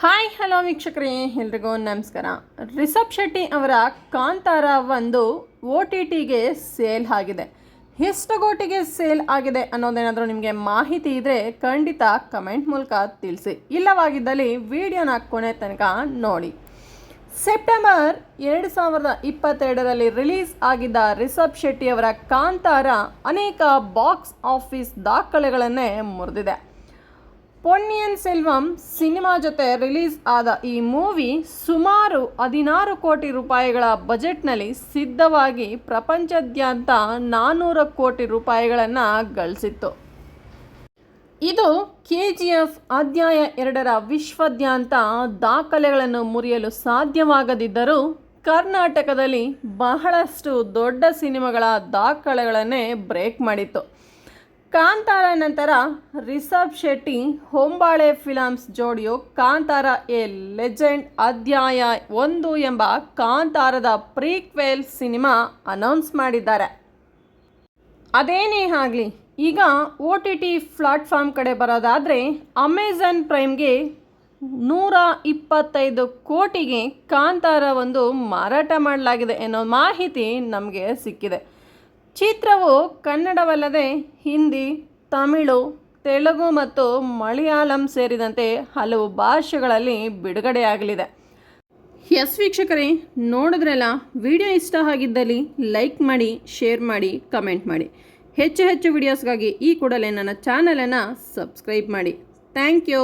Hi, hello ವೀಕ್ಷಕರೇ, ಎಲ್ರಿಗೂ ನಮಸ್ಕಾರ. ರಿಷಬ್ ಶೆಟ್ಟಿ ಅವರ ಕಾಂತಾರ ಒಂದು ಒ ಟಿ ಟಿಗೆ ಸೇಲ್ ಆಗಿದೆ. ಎಷ್ಟು ಕೋಟಿಗೆ ಸೇಲ್ ಆಗಿದೆ ಅನ್ನೋದೇನಾದರೂ ನಿಮಗೆ ಮಾಹಿತಿ ಇದ್ದರೆ ಖಂಡಿತ ಕಮೆಂಟ್ ಮೂಲಕ ತಿಳಿಸಿ. ಇಲ್ಲವಾಗಿದ್ದಲ್ಲಿ ವಿಡಿಯೋನ ಕೊನೆ ತನಕ ನೋಡಿ. ಸೆಪ್ಟೆಂಬರ್ ಎರಡು ಸಾವಿರದ ಇಪ್ಪತ್ತೆರಡರಲ್ಲಿ ರಿಲೀಸ್ ಆಗಿದ್ದ ರಿಷಬ್ ಶೆಟ್ಟಿ ಅವರ ಕಾಂತಾರ ಅನೇಕ ಬಾಕ್ಸ್ ಆಫೀಸ್ ದಾಖಲೆಗಳನ್ನೇ ಮುರಿದಿದೆ. ಪೊನ್ನಿಯನ್ ಸೆಲ್ವಂ ಸಿನಿಮಾ ಜೊತೆ ರಿಲೀಸ್ ಆದ ಈ ಮೂವಿ ಸುಮಾರು ಹದಿನಾರು ಕೋಟಿ ರೂಪಾಯಿಗಳ ಬಜೆಟ್ನಲ್ಲಿ ಸಿದ್ಧವಾಗಿ ಪ್ರಪಂಚದಾದ್ಯಂತ ನಾನ್ನೂರು ಕೋಟಿ ರೂಪಾಯಿಗಳನ್ನು ಗಳಿಸಿತ್ತು. ಇದು ಕೆ ಜಿ ಎಫ್ ಅಧ್ಯಾಯ ಎರಡರ ವಿಶ್ವದಾದ್ಯಂತ ದಾಖಲೆಗಳನ್ನು ಮುರಿಯಲು ಸಾಧ್ಯವಾಗದಿದ್ದರೂ ಕರ್ನಾಟಕದಲ್ಲಿ ಬಹಳಷ್ಟು ದೊಡ್ಡ ಸಿನಿಮಾಗಳ ದಾಖಲೆಗಳನ್ನೇ ಬ್ರೇಕ್ ಮಾಡಿತ್ತು. ಕಾಂತಾರ ನಂತರ ರಿಷಬ್ ಶೆಟ್ಟಿ, ಹೊಂಬಾಳೆ ಫಿಲಮ್ಸ್ ಜೋಡಿಯು ಕಾಂತಾರ ಎ ಲೆಜೆಂಡ್ ಅಧ್ಯಾಯ ಒಂದು ಎಂಬ ಕಾಂತಾರದ ಪ್ರೀಕ್ವೆಲ್ ಸಿನಿಮಾ ಅನೌನ್ಸ್ ಮಾಡಿದ್ದಾರೆ. ಅದೇನೇ ಆಗಲಿ, ಈಗ ಒ ಟಿ ಟಿ ಪ್ಲಾಟ್ಫಾರ್ಮ್ ಕಡೆ ಬರೋದಾದರೆ ಅಮೆಝಾನ್ ಪ್ರೈಮ್ಗೆ ನೂರ ಇಪ್ಪತ್ತೈದು ಕೋಟಿಗೆ ಕಾಂತಾರ ಒಂದು ಮಾರಾಟ ಮಾಡಲಾಗಿದೆ ಎನ್ನೋ ಮಾಹಿತಿ ನಮಗೆ ಸಿಕ್ಕಿದೆ. ಚಿತ್ರವು ಕನ್ನಡವಲ್ಲದೆ ಹಿಂದಿ, ತಮಿಳು, ತೆಲುಗು ಮತ್ತು ಮಲಯಾಳಂ ಸೇರಿದಂತೆ ಹಲವು ಭಾಷೆಗಳಲ್ಲಿ ಬಿಡುಗಡೆಯಾಗಲಿದೆ. ಎಸ್ ವೀಕ್ಷಕರೇ, ನೋಡಿದ್ರೆಲ್ಲ, ವಿಡಿಯೋ ಇಷ್ಟ ಆಗಿದ್ದಲ್ಲಿ ಲೈಕ್ ಮಾಡಿ, ಶೇರ್ ಮಾಡಿ, ಕಮೆಂಟ್ ಮಾಡಿ. ಹೆಚ್ಚು ಹೆಚ್ಚು ವಿಡಿಯೋಸ್ಗಾಗಿ ಈ ಕೂಡಲೇ ನನ್ನ ಚಾನಲನ್ನು ಸಬ್ಸ್ಕ್ರೈಬ್ ಮಾಡಿ. Thank you.